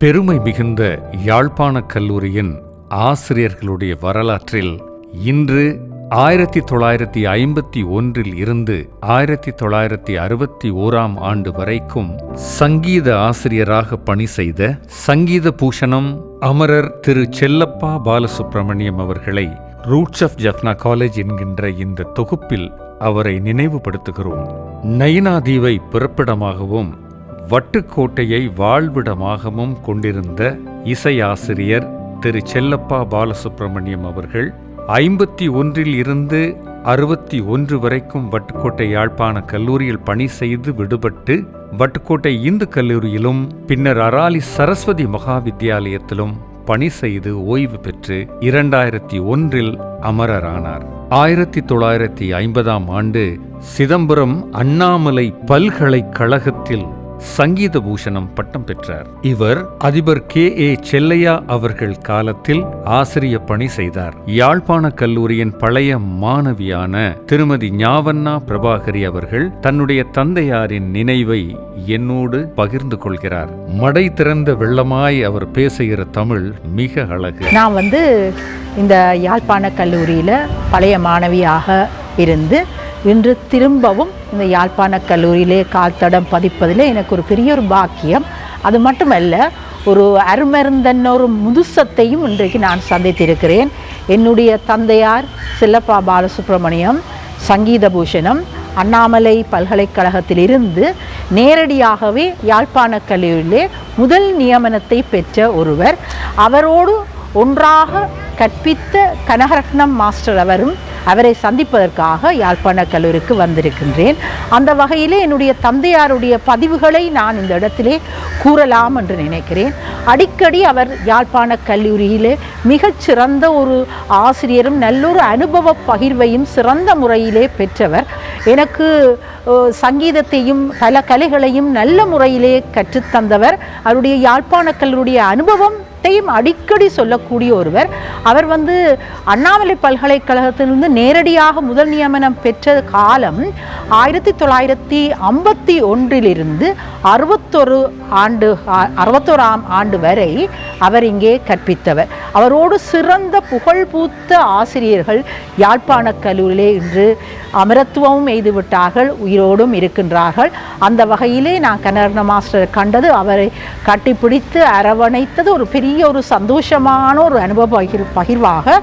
பெருமை மிகுந்த யாழ்ப்பாண கல்லூரியின் ஆசிரியர்களுடைய வரலாற்றில் இன்று ஆயிரத்தி தொள்ளாயிரத்தி ஐம்பத்தி ஒன்றில் இருந்து ஆயிரத்தி தொள்ளாயிரத்தி அறுபத்தி ஓராம் ஆண்டு வரைக்கும் சங்கீத ஆசிரியராக பணி செய்த சங்கீத பூஷணம் அமரர் திரு செல்லப்பா பாலசுப்ரமணியம் அவர்களை ரூட்ஸ் ஆஃப் ஜஃப்னா காலேஜ் என்கின்ற இந்த தொகுப்பில் அவரை நினைவுபடுத்துகிறோம். நயினாதீவை பிறப்பிடமாகவும் வட்டுக்கோட்டையை வாழ்விடமாகவும் கொண்டிருந்த இசையாசிரியர் திரு செல்லப்பா பாலசுப்ரமணியம் அவர்கள் ஐம்பத்தி ஒன்றில் இருந்து அறுபத்தி ஒன்று வரைக்கும் வட்டுக்கோட்டை யாழ்ப்பாண கல்லூரியில் பணி செய்து விடுபட்டு வட்டுக்கோட்டை இந்து கல்லூரியிலும் பின்னர் அராலி சரஸ்வதி மகாவித்யாலயத்திலும் பணி செய்து ஓய்வு பெற்று இரண்டாயிரத்தி ஒன்றில் அமரரானார். ஆயிரத்தி தொள்ளாயிரத்தி ஐம்பதாம் ஆண்டு சிதம்பரம் அண்ணாமலை பல்கலைக்கழகத்தில் சங்கீத பூஷணம் பட்டம் பெற்றார். இவர் அதிபர் கே. ஏ. செல்லையா அவர்கள் காலத்தில் ஆசிரிய பணி செய்தார். யாழ்ப்பாண கல்லூரியின் பழைய மாணவியான திருமதி ஞாவண்ணா பிரபாகரி அவர்கள் தன்னுடைய தந்தையாரின் நினைவை என்னோடு பகிர்ந்து கொள்கிறார். மடை திறந்த வெள்ளமாய் அவர் பேசுகிற தமிழ் மிக அழகு. நான் வந்து இந்த யாழ்ப்பாண கல்லூரியில் பழைய மாணவியாக இருந்து இன்று திரும்பவும் இந்த யாழ்ப்பாண கல்லூரியிலே கால்தடம் பதிப்பதில் எனக்கு ஒரு பெரிய ஒரு பாக்கியம். அது மட்டுமல்ல ஒரு அருமருந்தன்ன ஒரு முதுசத்தையும் இன்றைக்கு நான் சந்தித்திருக்கிறேன். என்னுடைய தந்தையார் சில்லப்பா பாலசுப்ரமணியம் சங்கீத பூஷணம் அண்ணாமலை பல்கலைக்கழகத்திலிருந்து நேரடியாகவே யாழ்ப்பாண கல்லூரியிலே முதல் நியமனத்தை பெற்ற ஒருவர். அவரோடு ஒன்றாக கற்பித்த கனகரத்னம் மாஸ்டர் அவரும் அவரை சந்திப்பதற்காக யாழ்ப்பாண கல்லூரிக்கு வந்திருக்கின்றேன். அந்த வகையிலே என்னுடைய தந்தையாருடைய பதிவுகளை நான் இந்த இடத்திலே கூறலாம் என்று நினைக்கிறேன். அடிக்கடி அவர் யாழ்ப்பாண கல்லூரியிலே மிகச்சிறந்த ஒரு ஆசிரியரும் நல்லொரு அனுபவ பகிர்வையும் சிறந்த முறையிலே பெற்றவர். எனக்கு சங்கீதத்தையும் பல கலைகளையும் நல்ல முறையிலே கற்றுத்தந்தவர். அவருடைய யாழ்ப்பாண கல்லூரிய அனுபவம் த்தையும் அடிக்கடி சொல்லக்கூடிய ஒருவர் அவர் வந்து அண்ணாமலை பல்கலைக்கழகத்திலிருந்து நேரடியாக முதல் நியமனம் பெற்ற காலம் ஆயிரத்தி தொள்ளாயிரத்தி ஐம்பத்தி ஒன்றிலிருந்து அறுபத்தொரு ஆண்டு அறுபத்தோராம் ஆண்டு வரை அவர் இங்கே கற்பித்தவர். அவரோடு சிறந்த புகழ்பூத்த ஆசிரியர்கள் யாழ்ப்பாண கல்லூரியிலே இன்று அமரத்துவமும் எய்துவிட்டார்கள் உயிரோடும் இருக்கின்றார்கள். அந்த வகையிலே நான் கனர்ண மாஸ்டர் கண்டது அவரை கட்டிப்பிடித்து அரவணைத்தது ஒரு பெரிய ஒரு சந்தோஷமான ஒரு அனுபவ பகிர் பகிர்வாக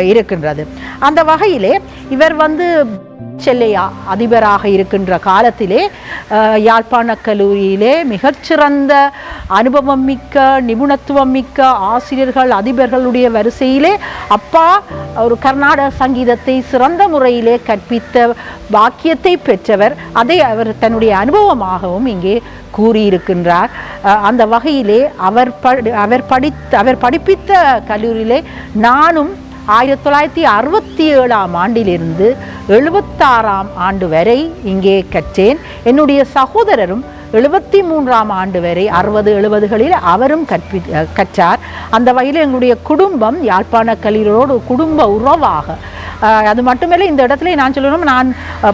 இருக்கின்றது. அந்த வகையிலே இவர் வந்து செல்லையா அதிபராக இருக்கின்ற காலத்திலே யாழ்ப்பாண கல்லூரியிலே மிகச்சிறந்த அனுபவம் மிக்க நிபுணத்துவம் மிக்க ஆசிரியர்கள் அதிபர்களுடைய வரிசையிலே அப்பா ஒரு கர்நாடக சங்கீதத்தை சிறந்த முறையிலே கற்பித்த பாக்கியத்தை பெற்றவர். அதை அவர் தன்னுடைய அனுபவமாகவும் இங்கே கூறியிருக்கின்றார். அந்த வகையிலே அவர் படி அவர் படித்த அவர் படிப்பித்த கல்லூரியிலே நானும் ஆயிரத்தி தொள்ளாயிரத்தி அறுபத்தி ஏழாம் ஆண்டிலிருந்து எழுபத்தாறாம் ஆண்டு வரை இங்கே கற்றேன். என்னுடைய சகோதரரும் எழுபத்தி மூன்றாம் ஆண்டு வரை அறுபது எழுபதுகளில் அவரும் கற்பி கற்றார். அந்த வகையில் எங்களுடைய குடும்பம் யாழ்ப்பாண கல்லூரியோடு குடும்ப உறவாக அது மட்டுமல்ல இந்த இடத்துல நான் சொல்லணும் நான்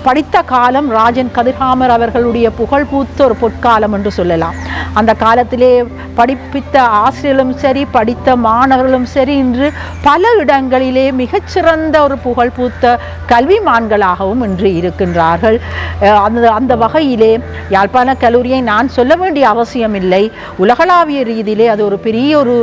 படித்த காலம் ராஜன் கதிர்காமர் அவர்களுடைய புகழ்பூத்த ஒரு பொற்காலம் என்று சொல்லலாம். அந்த காலத்திலே படிப்பித்த ஆசிரியர்களும் சரி படித்த மாணவர்களும் சரி இன்று பல இடங்களிலே மிகச்சிறந்த ஒரு புகழ்பூத்த கல்விமான்களாகவும் இன்று இருக்கின்றார்கள். அந்த அந்த வகையிலே யாழ்ப்பாண கல்லூரி கல்லூரியை நான் சொல்ல வேண்டிய அவசியமில்லை. உலகளாவிய ரீதியிலே அது ஒரு பெரிய ஒரு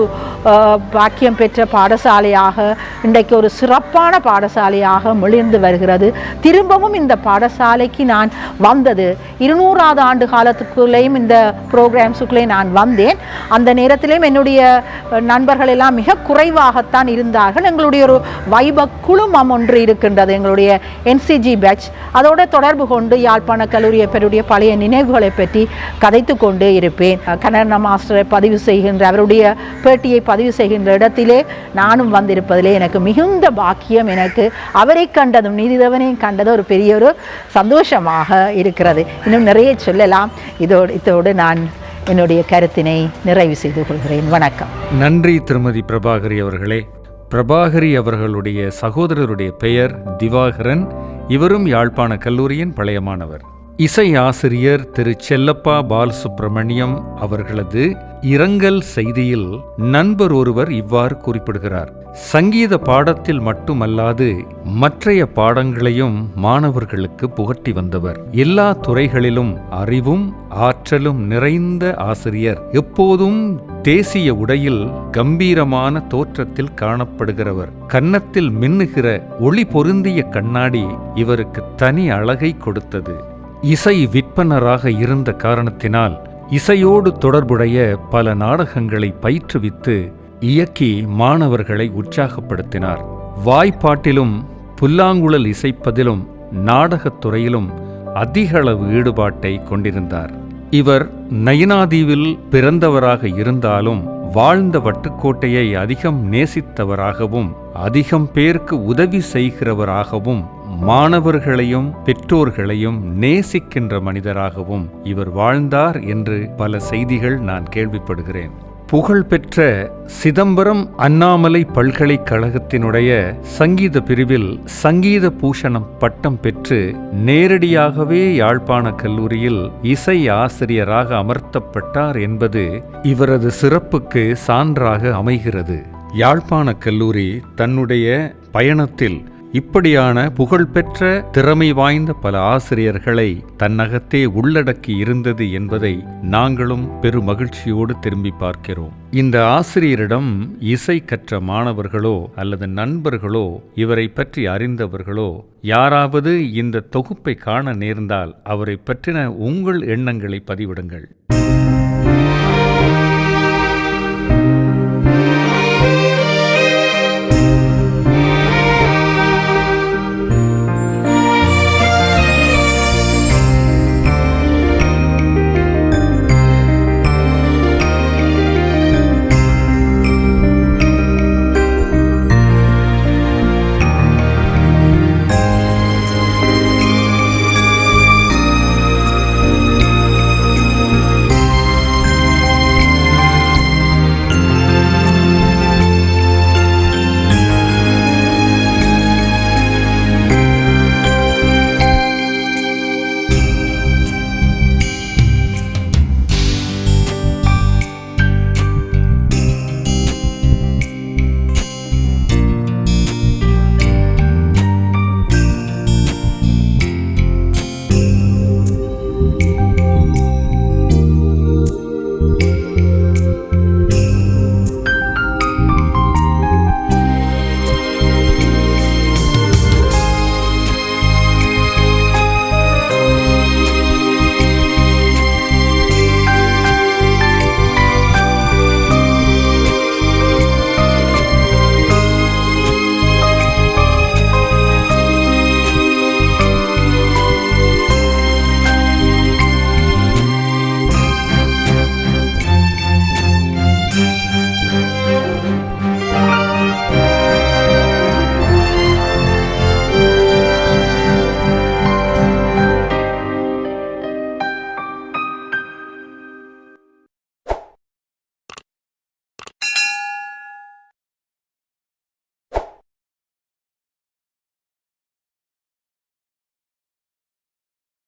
பாக்கியம் பெற்ற பாடசாலையாக இன்றைக்கு ஒரு சிறப்பான பாடசாலையாக மிளிர்ந்து வருகிறது. திரும்பவும் இந்த பாடசாலைக்கு நான் வந்தது. இருநூறாவது ஆண்டு காலத்துக்குள்ளேயும் இந்த ப்ரோக்ராம்ஸுக்குள்ளே நான் வந்தேன். அந்த நேரத்திலேயும் என்னுடைய நண்பர்கள் எல்லாம் மிக குறைவாகத்தான் இருந்தார்கள். எங்களுடைய ஒரு வைப குழுமம் ஒன்று இருக்கின்றது எங்களுடைய என்சிஜி பேட்ச் அதோட தொடர்பு கொண்டு யாழ்ப்பாண கல்லூரி பெருடைய பழைய நினைவுகளை பற்றி கதைத்து கொண்டு இருப்பேன். கனர்ண மாஸ்டரை பதிவு செய்கின்ற அவருடைய பேட்டியை பதிவு செய்கின்ற இடத்திலே நானும் வந்திருப்பதிலே எனக்கு மிகுந்த பாக்கியம் எனக்கு அவரை கண்டதும் நீதிதவனையும் கண்டதும் ஒரு பெரிய ஒரு சந்தோஷமாக இருக்கிறது. இன்னும் நிறைய சொல்லலாம். இதோடு இதோடு நான் என்னுடைய கருத்தினை நிறைவு செய்து கொள்கிறேன். வணக்கம். நன்றி திருமதி பிரபாகரி அவர்களே. பிரபாகரி அவர்களுடைய சகோதரருடைய பெயர் திவாகரன். இவரும் யாழ்ப்பாண கல்லூரியின் பழைய மாணவர் இசை ஆசிரியர் திரு செல்லப்பா பாலசுப்பிரமணியம் அவர்களது இரங்கல் செய்தியில் நண்பர் ஒருவர் இவ்வாறு குறிப்பிடுகிறார். சங்கீத பாடத்தில் மட்டுமல்லாது மற்றைய பாடங்களையும் மாணவர்களுக்கு புகட்டி வந்தவர். எல்லா துறைகளிலும் அறிவும் ஆற்றலும் நிறைந்த ஆசிரியர். எப்போதும் தேசிய உடையில் கம்பீரமான தோற்றத்தில் காணப்படுகிறவர். கன்னத்தில் மின்னுகிற ஒளி பொருந்திய கண்ணாடி இவருக்கு தனி அழகை கொடுத்தது. இசை விற்பனராக இருந்த காரணத்தினால் இசையோடு தொடர்புடைய பல நாடகங்களை பயிற்றுவித்து இயக்கி மாணவர்களை உற்சாகப்படுத்தினார். வாய்ப்பாட்டிலும் புல்லாங்குழல் இசைப்பதிலும் நாடகத் துறையிலும் அதிகளவு ஈடுபாட்டை கொண்டிருந்தார். இவர் நயினாதீவில் பிறந்தவராக இருந்தாலும் வாழ்ந்த வட்டுக்கோட்டையை அதிகம் நேசித்தவராகவும் அதிகம் பேருக்கு உதவி செய்கிறவராகவும் மாணவர்களையும் பெற்றோர்களையும் நேசிக்கின்ற மனிதராகவும் இவர் வாழ்ந்தார் என்று பல செய்திகள் நான் கேள்விப்படுகிறேன். புகழ்பெற்ற சிதம்பரம் அண்ணாமலை பல்கலைக்கழகத்தினுடைய சங்கீத பிரிவில் சங்கீத பூஷணம் பட்டம் பெற்று நேரடியாகவே யாழ்ப்பாண கல்லூரியில் இசை ஆசிரியராக அமர்த்தப்பட்டார் என்பது இவரது சிறப்புக்கு சான்றாக அமைகிறது. யாழ்ப்பாண கல்லூரி தன்னுடைய பயணத்தில் இப்படியான புகழ்பெற்ற திறமை வாய்ந்த பல ஆசிரியர்களை தன்னகத்தே உள்ளடக்கி இருந்தது என்பதை நாங்களும் பெருமகிழ்ச்சியோடு திரும்பி பார்க்கிறோம். இந்த ஆசிரியரிடம் இசை கற்ற மாணவர்களோ அல்லது நண்பர்களோ இவரை பற்றி அறிந்தவர்களோ யாராவது இந்த தொகுப்பை காண நேர்ந்தால் அவரை பற்றின உங்கள் எண்ணங்களை பதிவிடுங்கள்.